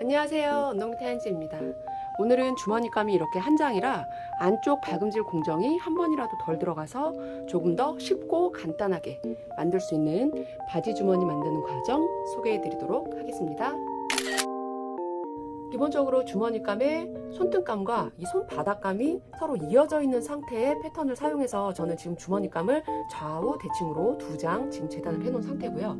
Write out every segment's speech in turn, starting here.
안녕하세요. 운동밑 한지입니다. 오늘은 주머니감이 이렇게 한 장이라 안쪽 박음질 공정이 한 번이라도 덜 들어가서 조금 더 쉽고 간단하게 만들 수 있는 바지 주머니 만드는 과정 소개해 드리도록 하겠습니다. 기본적으로 주머니감의 손등감과 이 손바닥감이 서로 이어져 있는 상태의 패턴을 사용해서 저는 지금 주머니감을 좌우 대칭으로 두 장 지금 재단을 해놓은 상태고요.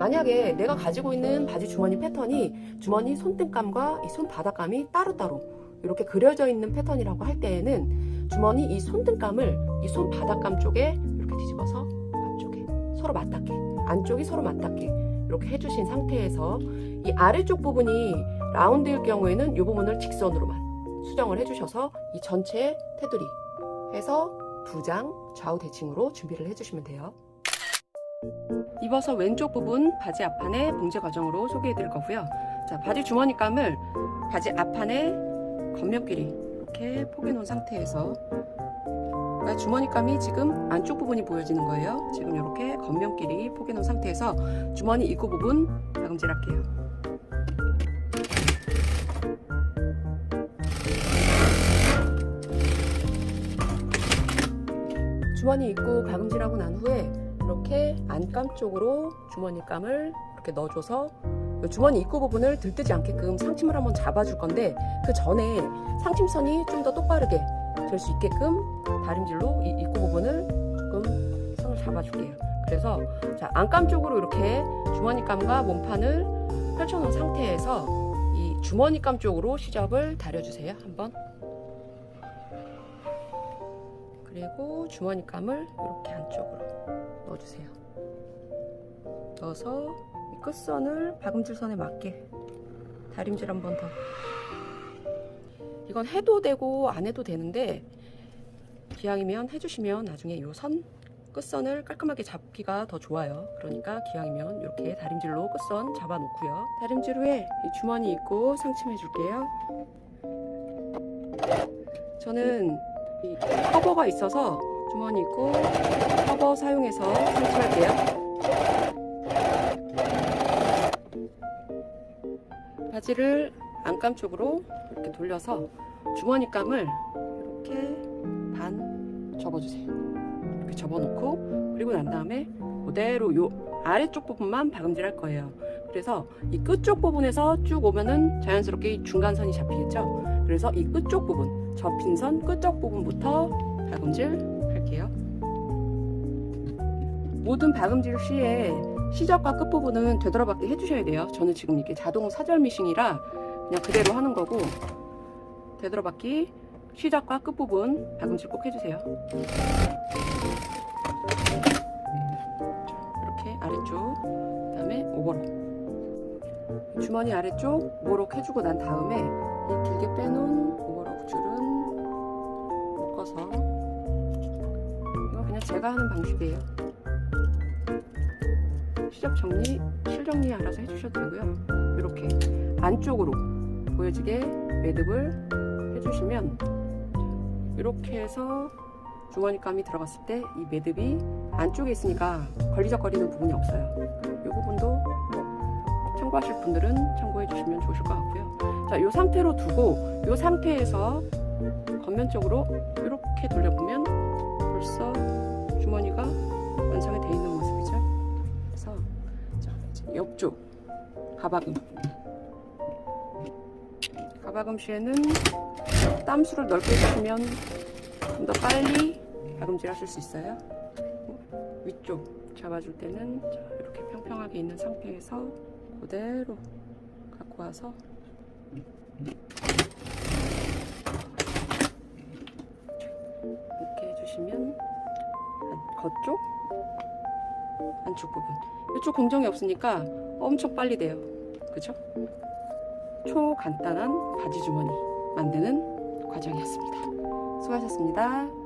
만약에 내가 가지고 있는 바지 주머니 패턴이 주머니 손등감과 이 손바닥감이 따로따로 이렇게 그려져 있는 패턴이라고 할 때에는 주머니 이 손등감을 이 손바닥감 쪽에 이렇게 뒤집어서 앞쪽에 서로 맞닿게 안쪽이 서로 맞닿게 이렇게 해주신 상태에서 이 아래쪽 부분이 라운드일 경우에는 이 부분을 직선으로만 수정을 해주셔서 이 전체 테두리 해서 두 장 좌우 대칭으로 준비를 해주시면 돼요. 입어서 왼쪽 부분 바지 앞판의 봉제 과정으로 소개해 드릴 거고요. 자, 바지 주머니감을 바지 앞판에 겉면끼리 이렇게 포개 놓은 상태에서 그러니까 주머니감이 지금 안쪽 부분이 보여지는 거예요. 지금 이렇게 겉면끼리 포개 놓은 상태에서 주머니 입구 부분 박음질 할게요. 주머니 입구 박음질하고 난 후에 이렇게 안감 쪽으로 주머니감을 이렇게 넣어줘서 주머니 입구 부분을 들뜨지 않게끔 상침을 한번 잡아줄 건데 그 전에 상침선이 좀 더 똑바르게 될 수 있게끔 다림질로 이 입구 부분을 조금 선을 잡아줄게요. 그래서 자 안감 쪽으로 이렇게 주머니감과 몸판을 펼쳐놓은 상태에서 이 주머니감 쪽으로 시접을 다려주세요. 한번. 그리고 주머니감을 이렇게 안쪽으로 넣어주세요. 넣어서 이 끝선을 박음질 선에 맞게 다림질 한 번 더. 이건 해도 되고 안 해도 되는데 기왕이면 해주시면 나중에 이 선 끝선을 깔끔하게 잡기가 더 좋아요. 그러니까 기왕이면 이렇게 다림질로 끝선 잡아놓고요. 다림질 후에 이 주머니 입고 상침해 줄게요. 저는 이 커버가 있어서 주머니 있고 커버 사용해서 설치할게요. 바지를 안감 쪽으로 이렇게 돌려서 주머니감을 이렇게 반 접어주세요. 이렇게 접어놓고 그리고 난 다음에 그대로 요 아래쪽 부분만 박음질 할 거예요. 그래서 이 끝쪽 부분에서 쭉 오면은 자연스럽게 이 중간선이 잡히겠죠. 그래서 이 끝쪽 부분, 접힌 선 끝쪽 부분부터 박음질 할게요. 모든 박음질 시에 시접과 끝부분은 되돌아받게 해주셔야 돼요. 저는 지금 이게 자동 사절 미싱이라 그냥 그대로 하는 거고 되돌아받기 시접과 끝부분 박음질 꼭 해주세요. 이렇게 아래쪽 그다음에 오버로 주머니 아래쪽 오버록 해주고 난 다음에 이 길게 빼놓은 오버록 줄은 묶어서 제가 하는 방식이에요. 시접 정리, 실 정리 알아서 해주셔도 되고요. 이렇게 안쪽으로 보여지게 매듭을 해주시면 이렇게 해서 주머니감이 들어갔을 때 이 매듭이 안쪽에 있으니까 걸리적거리는 부분이 없어요. 이 부분도 뭐 참고하실 분들은 참고해 주시면 좋으실 것 같고요. 자, 이 상태로 두고 이 상태에서 겉면 쪽으로 이렇게 돌려보면 이제 옆쪽. 가박음 가박음 시에는 땀수를 넓게 주시면 좀 더 빨리 박음질 하실 수 있어요. 위쪽 잡아줄 때는 자, 이렇게 평평하게 있는 상태에서 그대로 갖고 와서 이렇게 해주시면 안- 겉쪽? 안쪽 부분. 이쪽 공정이 없으니까 엄청 빨리 돼요. 그죠? 초간단한 바지 주머니 만드는 과정이었습니다. 수고하셨습니다